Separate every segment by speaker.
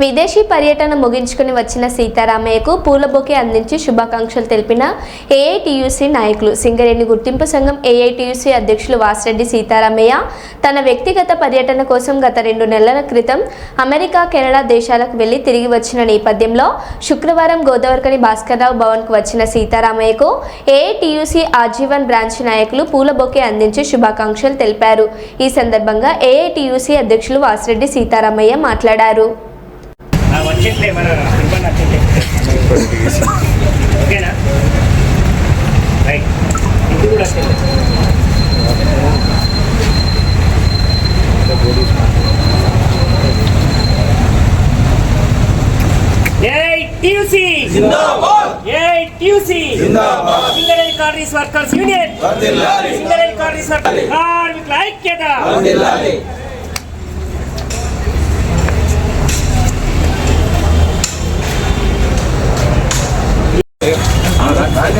Speaker 1: విదేశీ పర్యటన ముగించుకుని వచ్చిన సీతారామయ్యకు పూల బొకే అందించి శుభాకాంక్షలు తెలిపిన ఏఐటియుసి నాయకులు. సింగరేణి గుర్తింపు సంఘం ఏఐటియుసి అధ్యక్షులు వాసిరెడ్డి సీతారామయ్య తన వ్యక్తిగత పర్యటన కోసం గత రెండు నెలల క్రితం అమెరికా కెనడా దేశాలకు వెళ్ళి తిరిగి వచ్చిన నేపథ్యంలో శుక్రవారం గోదావరికని భాస్కర్రావు భవన్కు వచ్చిన సీతారామయ్యకు ఏఐటియుసి ఆజీవన్ బ్రాంచ్ నాయకులు పూల బొకే అందించి శుభాకాంక్షలు తెలిపారు. ఈ సందర్భంగా ఏఐటియుసి అధ్యక్షులు వాసిరెడ్డి సీతారామయ్య మాట్లాడారు.
Speaker 2: ఆ వచ్చిందే మన ఇబ్బంది వచ్చిందే ఓకేనా? రైట్ ఇది కూడా వచ్చింది. వర్కర్స్ యూనియన్ కార్మికుల ఐక్యత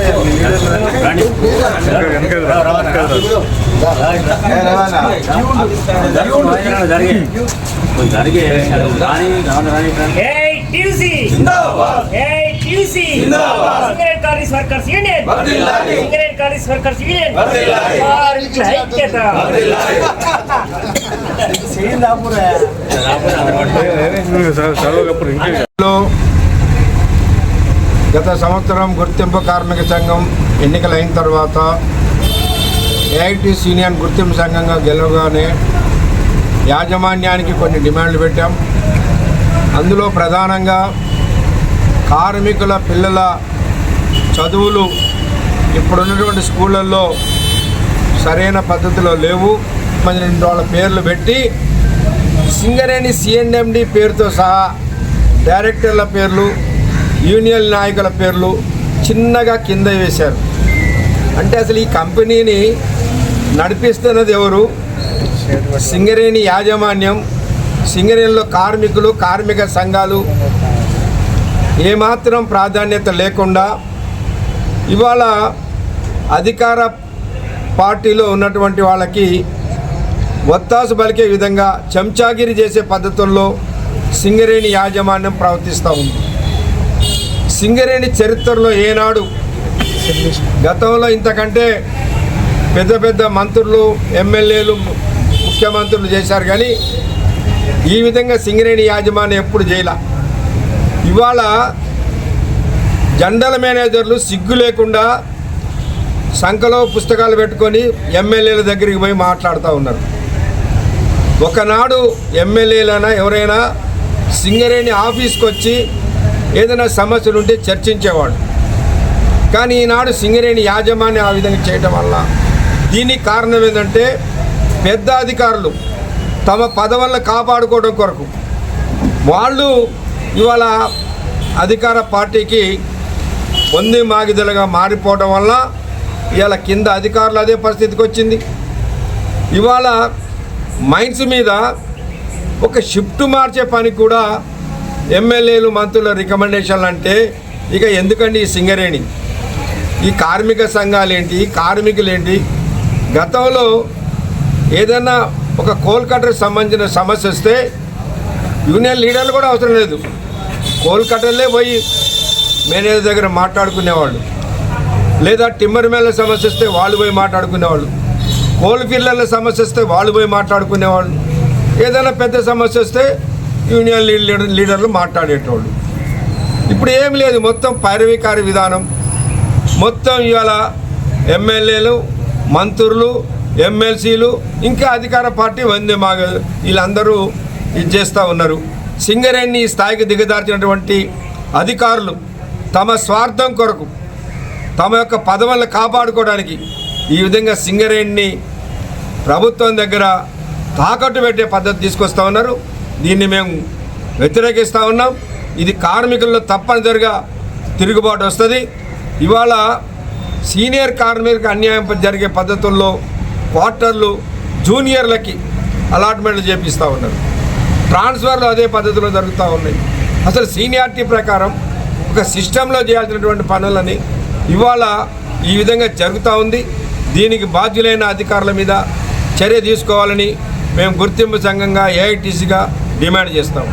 Speaker 3: వర్ధిల్లాలి
Speaker 2: ఏయ్ టీయూసీ
Speaker 3: జిందాబాద్
Speaker 2: ఏయ్ టీయూసీ
Speaker 3: జిందాబాద్.
Speaker 2: సింగరేణి కాంగ్రెస్ వర్కర్స్ యూనియన్
Speaker 3: వర్ధిల్లాలి.
Speaker 2: సింగరేణి కాంగ్రెస్
Speaker 4: గత సంవత్సరం గుర్తింపు కార్మిక సంఘం ఎన్నికలైన తర్వాత ఏఐటీసీ యూనియన్ గుర్తింపు సంఘంగా గెలవగానే యాజమాన్యానికి కొన్ని డిమాండ్లు పెట్టాం. అందులో ప్రధానంగా కార్మికుల పిల్లల చదువులు ఇప్పుడున్నటువంటి స్కూళ్ళల్లో సరైన పద్ధతిలో లేవు. మరి వాళ్ళ పేర్లు పెట్టి సింగరేణి సిఎన్ఎండి పేరుతో సహా డైరెక్టర్ల పేర్లు యూనియన్ నాయకుల పేర్లు చిన్నగా కింద వేశారు. అంటే అసలు ఈ కంపెనీని నడిపిస్తున్నది ఎవరు? సింగరేణి యాజమాన్యం సింగరేణిలో కార్మికులు కార్మిక సంఘాలు. ఏమాత్రం ప్రాధాన్యత లేకుండా ఇవాళ అధికార పార్టీలో ఉన్నటువంటి వాళ్ళకి ఒత్తాసు పలికే విధంగా చెంచాగిరి చేసే పద్ధతుల్లో సింగరేణి యాజమాన్యం ప్రవర్తిస్తూ ఉంది. సింగరేణి చరిత్రలో ఏనాడు గతంలో ఇంతకంటే పెద్ద పెద్ద మంత్రులు ఎమ్మెల్యేలు ముఖ్యమంత్రులు చేశారు కానీ ఈ విధంగా సింగరేణి యాజమాన్యం ఎప్పుడు చేయలే. ఇవాళ జనరల్ మేనేజర్లు సిగ్గు లేకుండా సంఖలో పుస్తకాలు పెట్టుకొని ఎమ్మెల్యేల దగ్గరికి పోయి మాట్లాడుతూ ఉన్నారు. ఒకనాడు ఎమ్మెల్యేలైనా ఎవరైనా సింగరేణి ఆఫీస్కి వచ్చి ఏదైనా సమస్యలు ఉంటే చర్చించేవాడు. కానీ ఈనాడు సింగరేణి యాజమాన్యం ఆ విధంగా చేయటం వల్ల దీనికి కారణం ఏంటంటే పెద్ద అధికారులు తమ పదవులను కాపాడుకోవడం కొరకు వాళ్ళు ఇవాళ అధికార పార్టీకి పొంది మాగిదలుగా మారిపోవడం వల్ల ఇవాళ కింద అధికారులు అదే పరిస్థితికి వచ్చింది. ఇవాళ మైన్స్ మీద ఒక షిఫ్ట్ మార్చే పని కూడా ఎమ్మెల్యేలు మంత్రుల రికమెండేషన్లు అంటే ఇక ఎందుకండి ఈ సింగరేణి? ఈ కార్మిక సంఘాలు ఏంటి కార్మికులు ఏంటి గతంలో ఏదైనా ఒక కోల్కటాకి సంబంధించిన సమస్య వస్తే యూనియన్ లీడర్లు కూడా అవసరం లేదు. కోల్కటాలే పోయి మేనేజర్ దగ్గర మాట్లాడుకునేవాళ్ళు. లేదా టిమ్మర్ మేళ్ళ సమస్య వస్తే వాళ్ళు పోయి మాట్లాడుకునేవాళ్ళు. కోల్ ఫీల్డర్ల సమస్య వస్తే వాళ్ళు పోయి మాట్లాడుకునేవాళ్ళు. ఏదైనా పెద్ద సమస్య వస్తే యూనియన్ లీడర్ లీడర్లు మాట్లాడేటోళ్ళు. ఇప్పుడు ఏం లేదు మొత్తం పైరవికారి విధానం. మొత్తం ఇవాళ ఎమ్మెల్యేలు మంత్రులు ఎమ్మెల్సీలు ఇంకా అధికార పార్టీ వందే మా వీళ్ళందరూ ఇది చేస్తూ ఉన్నారు. సింగరేణి స్థాయికి దిగదార్చినటువంటి అధికారులు తమ స్వార్థం కొరకు తమ యొక్క పదవులను కాపాడుకోవడానికి ఈ విధంగా సింగరేణిని ప్రభుత్వం దగ్గర తాకట్టు పెట్టే పద్ధతి తీసుకొస్తూ ఉన్నారు. దీన్ని మేము వ్యతిరేకిస్తూ ఉన్నాం. ఇది కార్మికుల్లో తప్పనిసరిగా తిరుగుబాటు వస్తుంది. ఇవాళ సీనియర్ కార్మికులకు అన్యాయం జరిగే పద్ధతుల్లో క్వార్టర్లు జూనియర్లకి అలాట్మెంట్లు చేపిస్తూ ఉన్నారు. ట్రాన్స్ఫర్లు అదే పద్ధతిలో జరుగుతూ ఉన్నాయి. అసలు సీనియారిటీ ప్రకారం ఒక సిస్టంలో చేయాల్సినటువంటి పనులని ఇవాళ ఈ విధంగా జరుగుతూ ఉంది. దీనికి బాధ్యులైన అధికారుల మీద చర్య తీసుకోవాలని మేము గుర్తింపు సంఘంగా ఏఐటీసీగా డిమాండ్ చేస్తాం.